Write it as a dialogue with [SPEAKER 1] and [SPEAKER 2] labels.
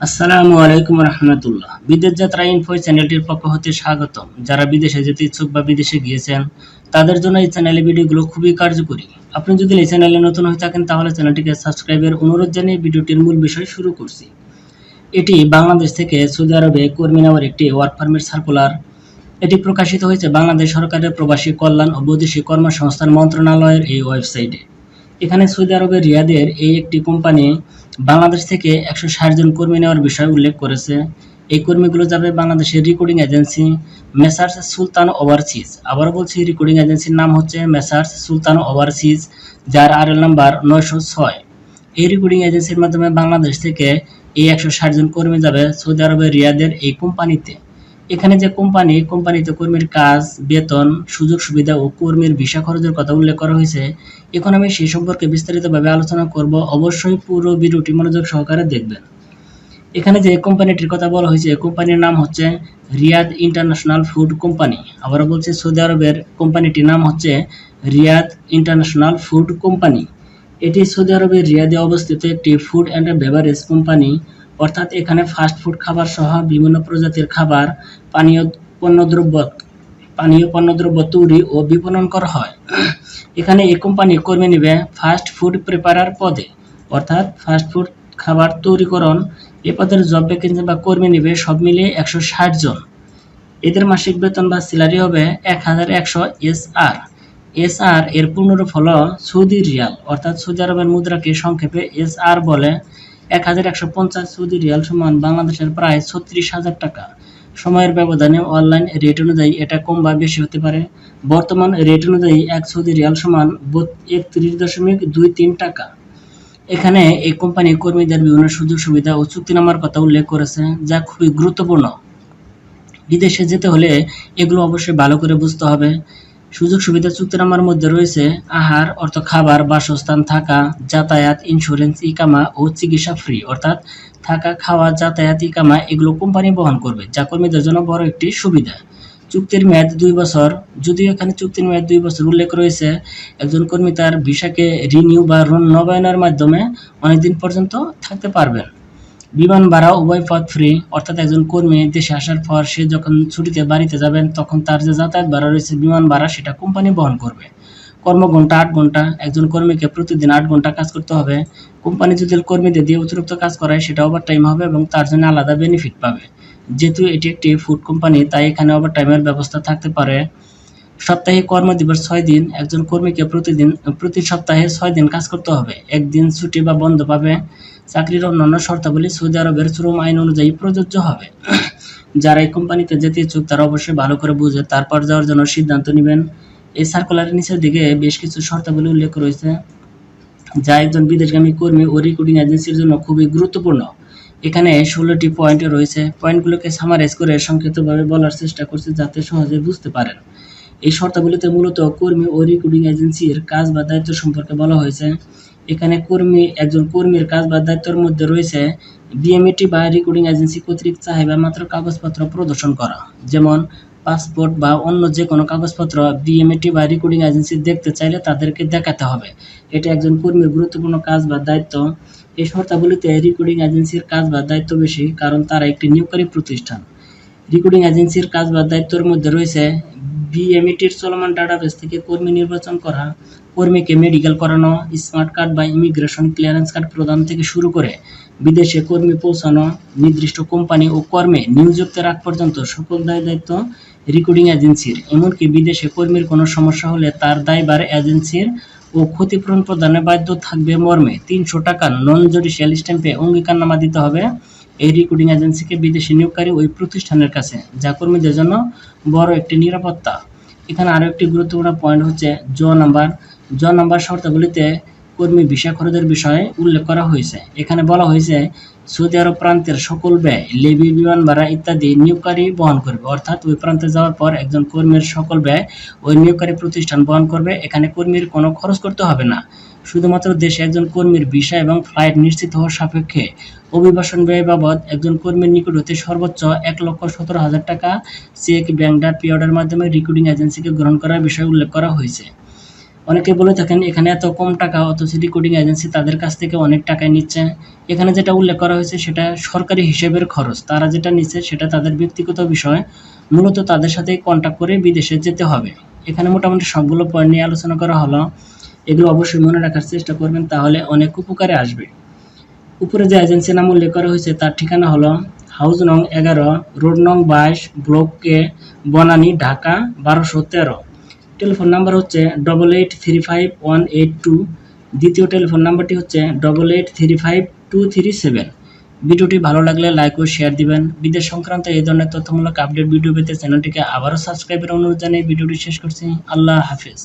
[SPEAKER 1] আসসালামু আলাইকুম রহমতুল্লাহ। বিদেশ যাত্রা ইনফো চ্যানেলটির পক্ষ হতে স্বাগতম। যারা বিদেশে যেতে ইচ্ছুক বা বিদেশে গিয়েছেন, তাদের জন্য এই চ্যানেলের ভিডিওগুলো খুবই কার্যকরী। আপনি যদি এই চ্যানেলে নতুন হয়ে থাকেন, তাহলে চ্যানেলটিকে সাবস্ক্রাইবের অনুরোধ জানিয়ে ভিডিওটির মূল বিষয় শুরু করছি। এটি বাংলাদেশ থেকে সৌদি আরবে কর্মী নেওয়ার একটি ওয়ার্ক পারমিট সার্কুলার এটি প্রকাশিত হয়েছে বাংলাদেশ সরকারের প্রবাসী কল্যাণ ও বৈদেশিক কর্মসংস্থান মন্ত্রণালয়ের এই ওয়েবসাইটে এখানে সৌদি আরবের রিয়াদের এই একটি কোম্পানি বাংলাদেশ থেকে একশো ষাট জন কর্মী নেওয়ার বিষয় উল্লেখ করেছে। এই কর্মীগুলো যাবে বাংলাদেশের recording agency messrs Sultan overseas. আবারও বলছি রেকর্ডিং এজেন্সির নাম হচ্ছে মেসার্স সুলতান ওভারসিজ, যার আর এল নাম্বার নয়শো ছয়। এই রেকর্ডিং এজেন্সির মাধ্যমে বাংলাদেশ থেকে এই একশো ষাট জন কর্মী যাবে সৌদি আরবের রিয়াদের এই কোম্পানিতে। এখানে যে কোম্পানি কোম্পানিতে কর্মীর কাজ, বেতন, সুযোগ সুবিধা ও কর্মীর ভিসা খরচের কথা উল্লেখ করা হয়েছে, এখন আমি সেই সম্পর্কে বিস্তারিতভাবে আলোচনা করব। অবশ্যই পুরো ভিডিওটি মনোযোগ সহকারে দেখবেন। এখানে যে কোম্পানিটির কথা বলা হয়েছে কোম্পানির নাম হচ্ছে রিয়াদ ইন্টারন্যাশনাল ফুড কোম্পানি। আবারও বলছে, সৌদি আরবের কোম্পানিটির নাম হচ্ছে রিয়াদ ইন্টারন্যাশনাল ফুড কোম্পানি। এটি সৌদি আরবের রিয়াদে অবস্থিত একটি ফুড অ্যান্ড বেভারেজ কোম্পানি। অর্থাৎ এখানে ফাস্ট ফুড খাবার সহ বিভিন্ন প্রজাতির খাবার, পানীয় পণ্যদ্রব্য পানীয় পণ্যদ্রব্য তৈরি ও বিপণন করা হয়। এখানে এই কোম্পানি কর্মী নেবে ফাস্ট ফুড প্রিপারার পদে। অর্থাৎ ফাস্ট ফুড খাবার তৈরিকরণ, এ পদের জব ভ্যাকেন্সি বা কর্মী নেবে সব মিলিয়ে একশো ষাট জন। এদের মাসিক বেতন বা স্যালারি হবে এক হাজার একশো এস আর। এস আর এর পূর্ণরূপ হলো সৌদি রিয়াল, অর্থাৎ সৌদি আরবের মুদ্রাকে সংক্ষেপে এস আর বলে। এক হাজার একশো পঞ্চাশ সৌদি রিয়াল সমান বাংলাদেশের প্রায় ছত্রিশ হাজার টাকা। সময়ের ব্যবধানে অনলাইন রেট অনুযায়ী এটা কম বা বেশি হতে পারে। বর্তমান রেট অনুযায়ী এক সৌদি রিয়াল সমান একত্রিশ দশমিক দুই তিন টাকা। এখানে এই কোম্পানি কর্মীদের বিভিন্ন সুযোগ সুবিধা ও চুক্তিনামার কথা উল্লেখ করেছে, যা খুবই গুরুত্বপূর্ণ। বিদেশে যেতে হলে এগুলো অবশ্যই ভালো করে বুঝতে হবে। সুযোগ সুবিধা চুক্তিনামার মধ্যে রয়েছে আহার, অর্থ খাবার, বাসস্থান, থাকা, যাতায়াত ইন্স্যুরেন্স ইকামা ও চিকিৎসা ফ্রি অর্থাৎ থাকা, খাওয়া, যাতায়াত, ইকামা এগুলো কোম্পানি বহন করবে, যা কর্মীদের জন্য বড় একটি সুবিধা। চুক্তির মেয়াদ দুই বছর, যদিও এখানে চুক্তির মেয়াদ দুই বছর উল্লেখ রয়েছে, একজন কর্মী তার ভিসাকে রিনিউ বা নবায়নের মাধ্যমে অনেকদিন পর্যন্ত থাকতে পারবেন। বিমান ভাড়া উভয় পথ ফ্রি অর্থাৎ একজন কর্মী দেশে আসার পর সে যখন ছুটিতে বাড়িতে যাবেন, তখন তার যে যাতায়াত ভাড়া রয়েছে, বিমান ভাড়া সেটা কোম্পানি বহন করবে। কর্মঘণ্টা আট ঘণ্টা একজন কর্মীকে প্রতিদিন আট ঘণ্টা কাজ করতে হবে। কোম্পানি যদি কর্মীদের দিয়ে অতিরিক্ত কাজ করায়, সেটা ওভার টাইম হবে এবং তার জন্য আলাদা বেনিফিট পাবে। যেহেতু এটি একটি ফুড কোম্পানি তাই এখানে ওভার টাইমের ব্যবস্থা থাকতে পারে। সাপ্তাহিক কর্মদিবস ছয় দিন, একজন কর্মীকে প্রতিদিন, প্রতি সপ্তাহে ছয় দিন কাজ করতে হবে। একদিন ছুটি বা বন্ধ পাবে চাকরির অন্যান্য শর্তাবলী সৌদি আরবের শ্রম আইন অনুযায়ী প্রযোজ্য হবে। যারা এই কোম্পানিতে যেতে ইচ্ছুক, তারা অবশ্যই ভালো করে বুঝে তারপর যাওয়ার জন্য সিদ্ধান্ত নেবেন। এই সার্কুলারের নিচের দিকে বেশ কিছু শর্তাবলী উল্লেখ রয়েছে। যা একজন বিদেশগামী কর্মী ও রিক্রুটিং এজেন্সির জন্য খুবই গুরুত্বপূর্ণ। এখানে ষোলোটি পয়েন্ট রয়েছে। পয়েন্টগুলোকে সামারাইজ করে সংক্ষিপ্তভাবে বলার চেষ্টা করছি যাতে সহজে বুঝতে পারেন। এই শর্তাবলীতে মূলত কর্মী ও রিক্রুটিং এজেন্সির কাজ বা দায়িত্ব সম্পর্কে বলা হয়েছে। এখানে কর্মী, একজন কর্মীর কাজ বা দায়িত্বের মধ্যে রয়েছে বিএমইটি বা রিক্রুটিং এজেন্সি কর্তৃক চাহিদা মাত্র কাগজপত্র প্রদর্শন করা। যেমন পাসপোর্ট বা অন্য যে কোনো কাগজপত্র বিএমএটি বা রিক্রুটিং এজেন্সি দেখতে চাইলে তাদেরকে দেখাতে হবে। এটা একজন কর্মীর গুরুত্বপূর্ণ কাজ বা দায়িত্ব। এই শর্তাবলীতে রিক্রুটিং এজেন্সির কাজ বা দায়িত্ব বেশি, কারণ তারা একটি নিয়োগকারী প্রতিষ্ঠান। রিক্রুটিং এজেন্সির কাজ বা দায়িত্বের মধ্যে রয়েছে বিএমইটির চলমান ডাটাবেস থেকে কর্মী নির্বাচন করা, কর্মীকে মেডিকেল করানো স্মার্ট কার্ড বা ইমিগ্রেশন ক্লিয়ারেন্স কার্ড প্রদান থেকে শুরু করে বিদেশে কর্মী পৌঁছানো, নির্দিষ্ট কোম্পানি ও কর্মে নিয়োযুক্তের আগ পর্যন্ত সকল দায় দায়িত্ব রেকর্ডিং এজেন্সির এমনকি বিদেশে কর্মীর কোনো সমস্যা হলে তার দায়ভার এজেন্সির ও ক্ষতিপূরণ প্রদানে বাধ্য থাকবে মর্মে। তিনশো টাকার নন জুডিশিয়াল স্ট্যাম্পে অঙ্গীকারনামা দিতে হবে। এই রেকর্ডিং এজেন্সিকে বিদেশি নিয়োগকারী ওই প্রতিষ্ঠানের কাছে। যা কর্মীদের জন্য বড় একটি নিরাপত্তা। এখানে আরও একটি গুরুত্বপূর্ণ পয়েন্ট হচ্ছে জ নাম্বার জ নাম্বার শর্তাবলীতে কর্মী ভিসা খরচের বিষয়ে উল্লেখ করা হয়েছে। এখানে বলা হয়েছে, সৌদি আরব প্রান্তের সকল ব্যয়, লেবি, বিমান ভাড়া ইত্যাদি নিয়োগকারী বহন করবে। অর্থাৎ ওই প্রান্তে যাওয়ার পর একজন কর্মীর সকল ব্যয় ওই নিয়োগকারী প্রতিষ্ঠান বহন করবে। এখানে কর্মীর কোনো খরচ করতে হবে না। শুধুমাত্র দেশে একজন কর্মীর ভিসা এবং ফ্লাইট নিশ্চিত হওয়ার সাপেক্ষে অভিবাসন ব্যয় বাবদ একজন কর্মীর নিকট হতে সর্বোচ্চ এক লক্ষ সতেরো হাজার টাকা চেক, ব্যাংক ডাক মাধ্যমে রিক্রুটিং এজেন্সিকে গ্রহণ করার বিষয়ে উল্লেখ করা হয়েছে। অনেকে বলে থাকেন, এখানে এত কম টাকা অথচ রিক্রুটিং এজেন্সি তাদের কাছ থেকে অনেক টাকায় নিচ্ছে। এখানে যেটা উল্লেখ করা হয়েছে সেটা সরকারি হিসেবের খরচ। তারা যেটা নিচ্ছে সেটা তাদের ব্যক্তিগত বিষয়। মূলত তাদের সাথে কন্ট্যাক্ট করে বিদেশে যেতে হবে। এখানে মোটামুটি সবগুলো পয়েন্ট নিয়ে আলোচনা করা হলো। এগুলো অবশ্যই মনে রাখার চেষ্টা করবেন, তাহলে অনেক উপকারে আসবে। উপরে যে এজেন্সির নাম উল্লেখ করা হয়েছে, তার ঠিকানা হলো হাউস নং এগারো রোড নং বাইশ, ব্লক কে, বনানী, ঢাকা বারোশো তেরো। টেলিফোন নাম্বার হচ্ছে double eight three five one eight two দ্বিতীয় টেলিফোন নাম্বারটি হচ্ছে double eight three five two three seven ভিডিওটি ভালো লাগলে লাইক ও শেয়ার দিবেন। বিদেশ সংক্রান্ত এই ধরনের তথ্যমূলক আপডেট ভিডিও পেতে চ্যানেলটিকে আবারও সাবস্ক্রাইবের অনুরোধ জানিয়ে ভিডিওটি শেষ করছি। আল্লাহ হাফিজ।